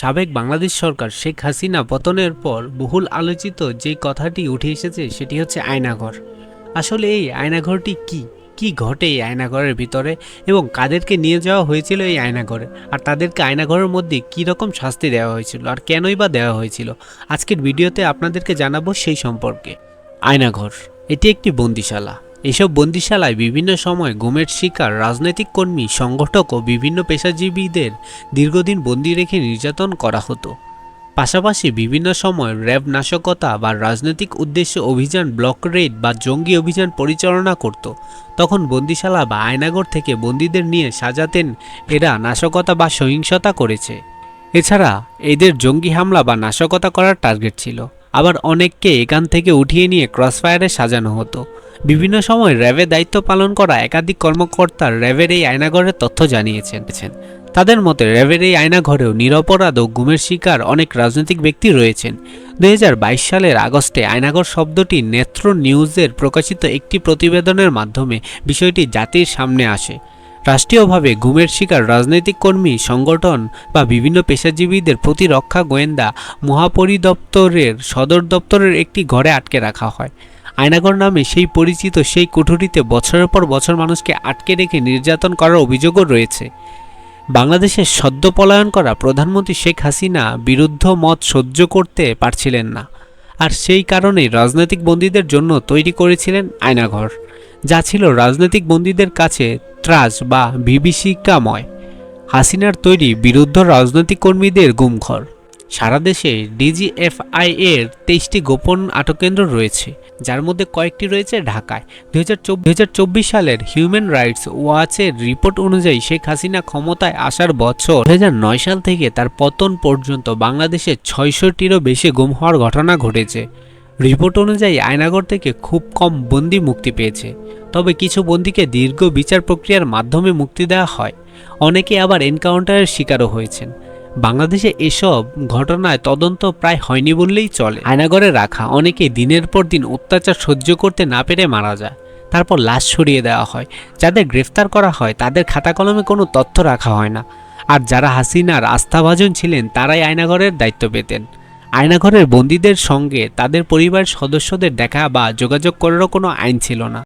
সাবেক বাংলাদেশ সরকার শেখ হাসিনা পতনের পর বহুল আলোচিত যে কথাটি উঠে এসেছে সেটি হচ্ছে আয়নাঘর। আসলে এই আয়নাঘরটি কি? কি ঘটে এই আয়নাঘরের ভিতরে? এবং কাদেরকে নিয়ে যাওয়া হয়েছিল এই আয়নাঘরে? আর তাদেরকে আয়নাঘরের মধ্যে কী রকম শাস্তি দেওয়া হয়েছিল? আর কেনই বা দেওয়া হয়েছিল? আজকের ভিডিওতে আপনাদেরকে জানাব সেই সম্পর্কে। আয়নাঘর, এটি একটি বন্দিশালা। এসব বন্দিশালায় বিভিন্ন সময় গুমের শিকার, রাজনৈতিক কর্মী, সংগঠক ও বিভিন্ন পেশাজীবীদের দীর্ঘদিন বন্দি রেখে নির্যাতন করা হতো। পাশাপাশি বিভিন্ন সময় র্যাব নাশকতা বা রাজনৈতিক উদ্দেশ্যে অভিযান, ব্লক রেড বা জঙ্গি অভিযান পরিচালনা করত। তখন বন্দিশালা বা আয়নাগর থেকে বন্দীদের নিয়ে সাজাতেন এরা নাশকতা বা সহিংসতা করেছে। এছাড়া এদের জঙ্গি হামলা বা নাশকতা করার টার্গেট ছিল। আবার অনেককে এখান থেকে উঠিয়ে নিয়ে ক্রসফায়ারে সাজানো হতো। বিভিন্ন সময় র্যাবের দায়িত্ব পালন করা একাধিক কর্মকর্তা র্যাবের এই আয়নাঘরের তথ্য জানিয়েছেন। তাদের মতে, র্যাবের এই আয়নাঘরেও নিরপরাধ ও গুমের শিকার অনেক রাজনৈতিক ব্যক্তি রয়েছেন। দুই হাজার বাইশ সালের আগস্টে আয়নাঘর শব্দটি নেত্র নিউজের প্রকাশিত একটি প্রতিবেদনের মাধ্যমে বিষয়টি জাতির সামনে আসে। রাষ্ট্রীয়ভাবে গুমের শিকার রাজনৈতিক কর্মী, সংগঠন বা বিভিন্ন পেশাজীবীদের প্রতিরক্ষা গোয়েন্দা মহাপরিদপ্তরের সদর দপ্তরের একটি ঘরে আটকে রাখা হয়। আয়নাঘর নামে সেই পরিচিত সেই কুঠুরিতে বছরের পর বছর মানুষকে আটকে রেখে নির্যাতন করার অভিযোগও রয়েছে। বাংলাদেশের সদ্য পলায়ন করা প্রধানমন্ত্রী শেখ হাসিনা বিরুদ্ধ মত সহ্য করতে পারছিলেন না। আর সেই কারণেই রাজনৈতিক বন্দীদের জন্য তৈরি করেছিলেন আয়নাঘর যা ছিল রাজনৈতিক বন্দীদের কাছে ত্রাস বা বিভীষিকাময়। হাসিনার তৈরি বিরুদ্ধ রাজনৈতিক কর্মীদের গুমঘর। সারা দেশে ডিজিএফআই এর তেইশটি গোপন আটক কেন্দ্র রয়েছে, যার মধ্যে কয়েকটি রয়েছে ঢাকায়। দুই সালের হিউম্যান রাইটস ওয়াচের রিপোর্ট অনুযায়ী শেখ হাসিনা ক্ষমতায় আসার বছর দুই হাজার নয় সাল থেকে তার পতন পর্যন্ত বাংলাদেশে ছয়শটিরও বেশি গুম হওয়ার ঘটনা ঘটেছে। রিপোর্ট অনুযায়ী আয়নাগর থেকে খুব কম বন্দি মুক্তি পেয়েছে। তবে কিছু বন্দীকে দীর্ঘ বিচার প্রক্রিয়ার মাধ্যমে মুক্তি দেওয়া হয়। অনেকে আবার এনকাউন্টারের শিকারও হয়েছেন। বাংলাদেশে এসব ঘটনায় তদন্ত প্রায় হয়নি বললেই চলে। আয়নাগরে রাখা অনেকে দিনের পর দিন অত্যাচার সহ্য করতে না পেরে মারা যায়। তারপর লাশ সরিয়ে দেওয়া হয়। যাদের গ্রেফতার করা হয়, তাদের খাতা কলমে কোনো তথ্য রাখা হয় না। আর যারা হাসিনার আস্থাভাজন ছিলেন, তারাই আয়নাগরের দায়িত্ব পেতেন। আয়নাঘরের বন্দীদের সঙ্গে তাদের পরিবারের সদস্যদের দেখা বা যোগাযোগ করারও কোনো আইন ছিল না।